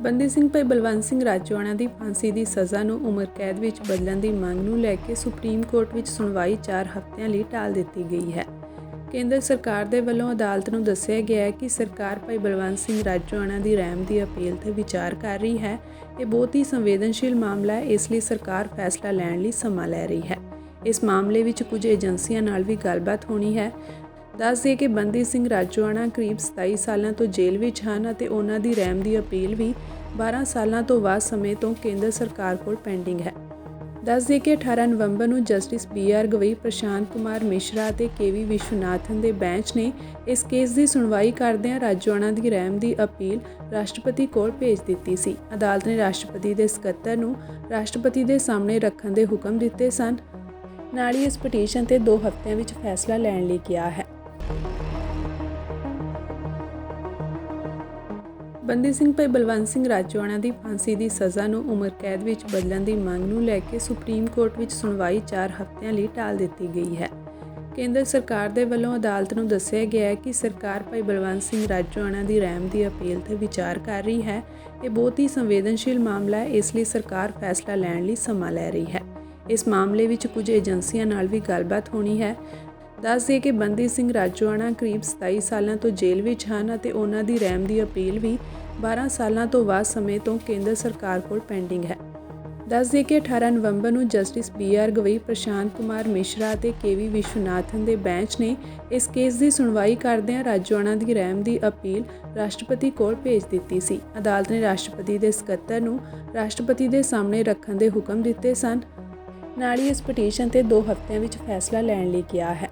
ਬੰਦੀ ਸਿੰਘ ਭਾਈ ਬਲਵੰਤ ਸਿੰਘ ਰਾਜੋਆਣਾ ਦੀ ਫਾਂਸੀ ਦੀ ਸਜ਼ਾ ਨੂੰ ਉਮਰ ਕੈਦ ਵਿੱਚ ਬਦਲਣ ਦੀ ਮੰਗ ਨੂੰ ਲੈ ਕੇ ਸੁਪਰੀਮ ਕੋਰਟ ਵਿੱਚ ਸੁਣਵਾਈ 4 ਹਫ਼ਤਿਆਂ ਲਈ ਟਾਲ ਦਿੱਤੀ ਗਈ ਹੈ। ਕੇਂਦਰ ਸਰਕਾਰ ਦੇ ਵੱਲੋਂ ਅਦਾਲਤ ਨੂੰ ਦੱਸਿਆ ਗਿਆ ਹੈ ਕਿ ਸਰਕਾਰ ਭਾਈ ਬਲਵੰਤ ਸਿੰਘ ਰਾਜੋਆਣਾ ਦੀ ਰਹਿਮ ਦੀ ਅਪੀਲ ਤੇ ਵਿਚਾਰ ਕਰ ਰਹੀ ਹੈ। ਇਹ ਬਹੁਤ ਹੀ ਸੰਵੇਦਨਸ਼ੀਲ ਮਾਮਲਾ ਹੈ, ਇਸ ਲਈ ਸਰਕਾਰ ਫੈਸਲਾ ਲੈਣ ਲਈ ਸਮਾਂ ਲੈ ਰਹੀ ਹੈ। ਇਸ ਮਾਮਲੇ ਵਿੱਚ ਕੁਝ ਏਜੰਸੀਆਂ ਨਾਲ ਵੀ ਗੱਲਬਾਤ ਹੋਣੀ ਹੈ। ਦੱਸ ਦਈਏ ਕਿ ਬੰਦੀ ਸਿੰਘ ਰਾਜੋਆਣਾ ਕਰੀਬ 27 ਸਾਲਾਂ ਤੋਂ ਜੇਲ੍ਹ ਵਿੱਚ ਹਨ ਅਤੇ ਉਹਨਾਂ ਦੀ ਰਹਿਮ ਦੀ ਅਪੀਲ ਵੀ 12 ਸਾਲਾਂ ਤੋਂ ਬਾਅਦ ਸਮੇਂ ਤੋਂ ਕੇਂਦਰ ਸਰਕਾਰ ਕੋਲ ਪੈਂਡਿੰਗ ਹੈ। ਦੱਸ ਦਈਏ ਕਿ 18 ਨਵੰਬਰ ਨੂੰ justice B R Gavai, Prashant Kumar Mishra ਅਤੇ ਕੇ ਵੀ ਵਿਸ਼ਵਨਾਥਨ ਦੇ ਬੈਂਚ ਨੇ ਇਸ ਕੇਸ ਦੀ ਸੁਣਵਾਈ ਕਰਦਿਆਂ ਰਾਜੋਆਣਾ ਦੀ ਰਹਿਮ ਦੀ ਅਪੀਲ ਰਾਸ਼ਟਰਪਤੀ ਕੋਲ ਭੇਜ ਦਿੱਤੀ ਸੀ। ਅਦਾਲਤ ਨੇ ਰਾਸ਼ਟਰਪਤੀ ਦੇ ਸਕੱਤਰ ਨੂੰ ਰਾਸ਼ਟਰਪਤੀ ਦੇ ਸਾਹਮਣੇ ਰੱਖਣ ਦੇ ਹੁਕਮ ਦਿੱਤੇ ਸਨ। ਨਾਲ ਹੀ ਇਸ ਪਟੀਸ਼ਨ ਤੇ 2 ਹਫ਼ਤਿਆਂ ਵਿੱਚ ਫੈਸਲਾ ਲੈਣ ਲਈ ਕਿਹਾ ਹੈ। ਬੰਦੀ ਸਿੰਘ ਭਾਈ ਬਲਵੰਤ ਸਿੰਘ ਰਾਜੋਆਣਾ ਦੀ ਫਾਂਸੀ ਦੀ ਸਜ਼ਾ ਨੂੰ ਉਮਰ ਕੈਦ ਵਿੱਚ ਬਦਲਣ ਦੀ ਮੰਗ ਨੂੰ ਲੈ ਕੇ ਸੁਪਰੀਮ ਕੋਰਟ ਵਿੱਚ ਸੁਣਵਾਈ 4 ਹਫ਼ਤਿਆਂ ਲਈ ਟਾਲ ਦਿੱਤੀ ਗਈ ਹੈ। ਕੇਂਦਰ ਸਰਕਾਰ ਦੇ ਵੱਲੋਂ ਅਦਾਲਤ ਨੂੰ ਦੱਸਿਆ ਗਿਆ ਹੈ ਕਿ ਸਰਕਾਰ ਭਾਈ ਬਲਵੰਤ ਸਿੰਘ ਰਾਜੋਆਣਾ ਦੀ ਰਹਿਮ ਦੀ ਅਪੀਲ ਤੇ ਵਿਚਾਰ ਕਰ ਰਹੀ ਹੈ। ਇਹ ਬਹੁਤ ਹੀ ਸੰਵੇਦਨਸ਼ੀਲ ਮਾਮਲਾ ਹੈ, ਇਸ ਲਈ ਸਰਕਾਰ ਫੈਸਲਾ ਲੈਣ ਲਈ ਸਮਾਂ ਲੈ ਰਹੀ ਹੈ। ਇਸ ਮਾਮਲੇ ਵਿੱਚ ਕੁਝ ਏਜੰਸੀਆਂ ਨਾਲ ਵੀ ਗੱਲਬਾਤ ਹੋਣੀ ਹੈ। ਦੱਸ ਦਈਏ ਕਿ ਬੰਦੀ ਸਿੰਘ ਰਾਜੋਆਣਾ ਕਰੀਬ 27 ਸਾਲਾਂ ਤੋਂ ਜੇਲ੍ਹ ਵਿੱਚ ਹਨ ਅਤੇ ਉਹਨਾਂ ਦੀ ਰਹਿਮ ਦੀ ਅਪੀਲ ਵੀ 12 ਸਾਲਾਂ ਤੋਂ ਬਾਅਦ ਸਮੇਂ ਤੋਂ ਕੇਂਦਰ ਸਰਕਾਰ ਕੋਲ ਪੈਂਡਿੰਗ ਹੈ। ਦੱਸ ਦਈਏ ਕਿ 18 ਨਵੰਬਰ ਨੂੰ justice B R Gavai, Prashant Kumar Mishra ਅਤੇ ਕੇ ਵੀ ਵਿਸ਼ਵਨਾਥਨ ਦੇ ਬੈਂਚ ਨੇ ਇਸ ਕੇਸ ਦੀ ਸੁਣਵਾਈ ਕਰਦਿਆਂ ਰਾਜੋਆਣਾ ਦੀ ਰਹਿਮ ਦੀ ਅਪੀਲ ਰਾਸ਼ਟਰਪਤੀ ਕੋਲ ਭੇਜ ਦਿੱਤੀ ਸੀ। ਅਦਾਲਤ ਨੇ ਰਾਸ਼ਟਰਪਤੀ ਦੇ ਸਕੱਤਰ ਨੂੰ ਰਾਸ਼ਟਰਪਤੀ ਦੇ ਸਾਹਮਣੇ ਰੱਖਣ ਦੇ ਹੁਕਮ ਦਿੱਤੇ ਸਨ। ਨਾਲ ਹੀ ਇਸ ਪਟੀਸ਼ਨ ਤੇ 2 ਹਫ਼ਤਿਆਂ ਵਿੱਚ ਫੈਸਲਾ ਲੈਣ ਲਈ ਕਿਹਾ ਹੈ।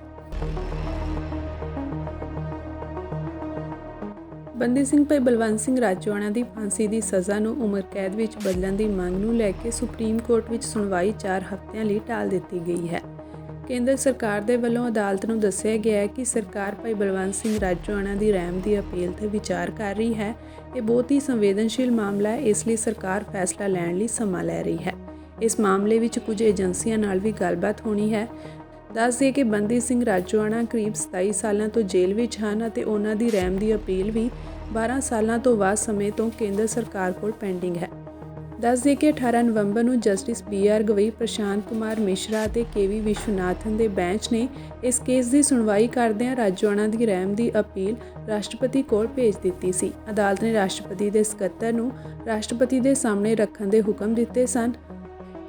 ਬੰਦੀ ਸਿੰਘ ਭਾਈ ਬਲਵੰਤ ਸਿੰਘ ਰਾਜੋਆਣਾ ਦੀ ਫਾਂਸੀ ਦੀ ਸਜ਼ਾ ਨੂੰ ਉਮਰ ਕੈਦ ਵਿੱਚ ਬਦਲਣ ਦੀ ਮੰਗ ਨੂੰ ਲੈ ਕੇ ਸੁਪਰੀਮ ਕੋਰਟ ਵਿੱਚ ਸੁਣਵਾਈ 4 ਹਫ਼ਤਿਆਂ ਲਈ ਟਾਲ ਦਿੱਤੀ ਗਈ ਹੈ। ਕੇਂਦਰ ਸਰਕਾਰ ਦੇ ਵੱਲੋਂ ਅਦਾਲਤ ਨੂੰ ਦੱਸਿਆ ਗਿਆ ਹੈ ਕਿ ਸਰਕਾਰ ਭਾਈ ਬਲਵੰਤ ਸਿੰਘ ਰਾਜੋਆਣਾ ਦੀ ਰਹਿਮ ਦੀ ਅਪੀਲ ਤੇ ਵਿਚਾਰ ਕਰ ਰਹੀ ਹੈ। ਇਹ ਬਹੁਤ ਹੀ ਸੰਵੇਦਨਸ਼ੀਲ ਮਾਮਲਾ ਹੈ, ਇਸ ਲਈ ਸਰਕਾਰ ਫੈਸਲਾ ਲੈਣ ਲਈ ਸਮਾਂ ਲੈ ਰਹੀ ਹੈ। ਇਸ ਮਾਮਲੇ ਵਿੱਚ ਕੁਝ ਏਜੰਸੀਆਂ ਨਾਲ ਵੀ ਗੱਲਬਾਤ ਹੋਣੀ ਹੈ। ਦੱਸ ਦਈਏ ਕਿ ਬੰਦੀ ਸਿੰਘ ਰਾਜੋਆਣਾ ਕਰੀਬ 27 ਸਾਲਾਂ ਤੋਂ ਜੇਲ੍ਹ ਵਿੱਚ ਹਨ ਅਤੇ ਉਹਨਾਂ ਦੀ ਰਹਿਮ ਦੀ ਅਪੀਲ ਵੀ 12 ਸਾਲਾਂ ਤੋਂ ਬਾਅਦ ਸਮੇਂ ਤੋਂ ਕੇਂਦਰ ਸਰਕਾਰ ਕੋਲ ਪੈਂਡਿੰਗ ਹੈ। ਦੱਸ ਦਈਏ ਕਿ 18 ਨਵੰਬਰ ਨੂੰ justice B R Gavai, Prashant Kumar Mishra ਅਤੇ ਕੇ ਵੀ ਵਿਸ਼ਵਨਾਥਨ ਦੇ ਬੈਂਚ ਨੇ ਇਸ ਕੇਸ ਦੀ ਸੁਣਵਾਈ ਕਰਦਿਆਂ ਰਾਜੋਆਣਾ ਦੀ ਰਹਿਮ ਦੀ ਅਪੀਲ ਰਾਸ਼ਟਰਪਤੀ ਕੋਲ ਭੇਜ ਦਿੱਤੀ ਸੀ। ਅਦਾਲਤ ਨੇ ਰਾਸ਼ਟਰਪਤੀ ਦੇ ਸਕੱਤਰ ਨੂੰ ਰਾਸ਼ਟਰਪਤੀ ਦੇ ਸਾਹਮਣੇ ਰੱਖਣ ਦੇ ਹੁਕਮ ਦਿੱਤੇ ਸਨ।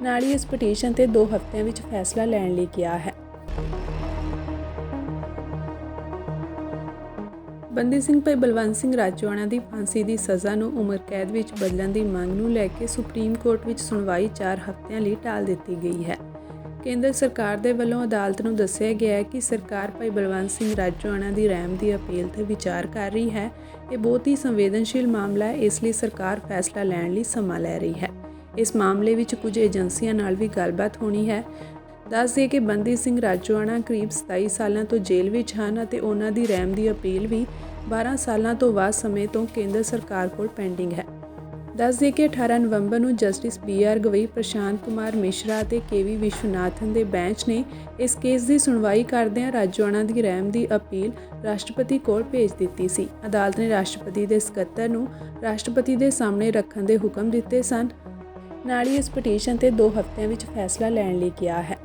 ਨਾਲ ਹੀ ਇਸ ਪਟੀਸ਼ਨ ਤੇ 2 ਹਫ਼ਤਿਆਂ ਵਿੱਚ ਫੈਸਲਾ ਲੈਣ ਲਈ ਕਿਹਾ ਹੈ। ਬੰਦੀ ਸਿੰਘ ਭਾਈ ਬਲਵੰਤ ਸਿੰਘ ਰਾਜੋਆਣਾ ਦੀ ਫਾਂਸੀ ਦੀ ਸਜ਼ਾ ਨੂੰ ਉਮਰ ਕੈਦ ਵਿੱਚ ਬਦਲਣ ਦੀ ਮੰਗ ਨੂੰ ਲੈ ਕੇ ਸੁਪਰੀਮ ਕੋਰਟ ਵਿੱਚ ਸੁਣਵਾਈ 4 ਹਫ਼ਤਿਆਂ ਲਈ ਟਾਲ ਦਿੱਤੀ ਗਈ ਹੈ। ਕੇਂਦਰ ਸਰਕਾਰ ਦੇ ਵੱਲੋਂ ਅਦਾਲਤ ਨੂੰ ਦੱਸਿਆ ਗਿਆ ਹੈ ਕਿ ਸਰਕਾਰ ਭਾਈ ਬਲਵੰਤ ਸਿੰਘ ਰਾਜੋਆਣਾ ਦੀ ਰਹਿਮ ਦੀ ਅਪੀਲ ਤੇ ਵਿਚਾਰ ਕਰ ਰਹੀ ਹੈ। ਇਹ ਬਹੁਤ ਹੀ ਸੰਵੇਦਨਸ਼ੀਲ ਮਾਮਲਾ ਹੈ, ਇਸ ਲਈ ਸਰਕਾਰ ਫੈਸਲਾ ਲੈਣ ਲਈ ਸਮਾਂ ਲੈ ਰਹੀ ਹੈ। ਇਸ ਮਾਮਲੇ ਵਿੱਚ ਕੁਝ ਏਜੰਸੀਆਂ ਨਾਲ ਵੀ ਗੱਲਬਾਤ ਹੋਣੀ ਹੈ। ਦੱਸ ਦਈਏ ਕਿ ਬੰਦੀ ਸਿੰਘ ਰਾਜੋਆਣਾ ਕਰੀਬ 27 ਸਾਲਾਂ ਤੋਂ ਜੇਲ੍ਹ ਵਿੱਚ ਹਨ ਅਤੇ ਉਹਨਾਂ ਦੀ ਰਹਿਮ ਦੀ ਅਪੀਲ ਵੀ 12 ਸਾਲਾਂ ਤੋਂ ਵੱਧ ਸਮੇਂ ਤੋਂ ਕੇਂਦਰ ਸਰਕਾਰ ਕੋਲ ਪੈਂਡਿੰਗ ਹੈ। ਦੱਸ ਦਈਏ ਕਿ 18 ਨਵੰਬਰ ਨੂੰ justice B R Gavai, Prashant Kumar Mishra ਅਤੇ ਕੇ ਵੀ ਵਿਸ਼ਵਨਾਥਨ ਦੇ ਬੈਂਚ ਨੇ ਇਸ ਕੇਸ ਦੀ ਸੁਣਵਾਈ ਕਰਦਿਆਂ ਰਾਜੋਆਣਾ ਦੀ ਰਹਿਮ ਦੀ ਅਪੀਲ ਰਾਸ਼ਟਰਪਤੀ ਕੋਲ ਭੇਜ ਦਿੱਤੀ ਸੀ। ਅਦਾਲਤ ਨੇ ਰਾਸ਼ਟਰਪਤੀ ਦੇ ਸਕੱਤਰ ਨੂੰ ਰਾਸ਼ਟਰਪਤੀ ਦੇ ਸਾਹਮਣੇ ਰੱਖਣ ਦੇ ਹੁਕਮ ਦਿੱਤੇ ਸਨ। ਨਾਲ ਹੀ ਇਸ ਪਟੀਸ਼ਨ ਤੇ 2 ਹਫ਼ਤਿਆਂ ਵਿੱਚ ਫੈਸਲਾ ਲੈਣ ਲਈ ਕਿਹਾ ਹੈ।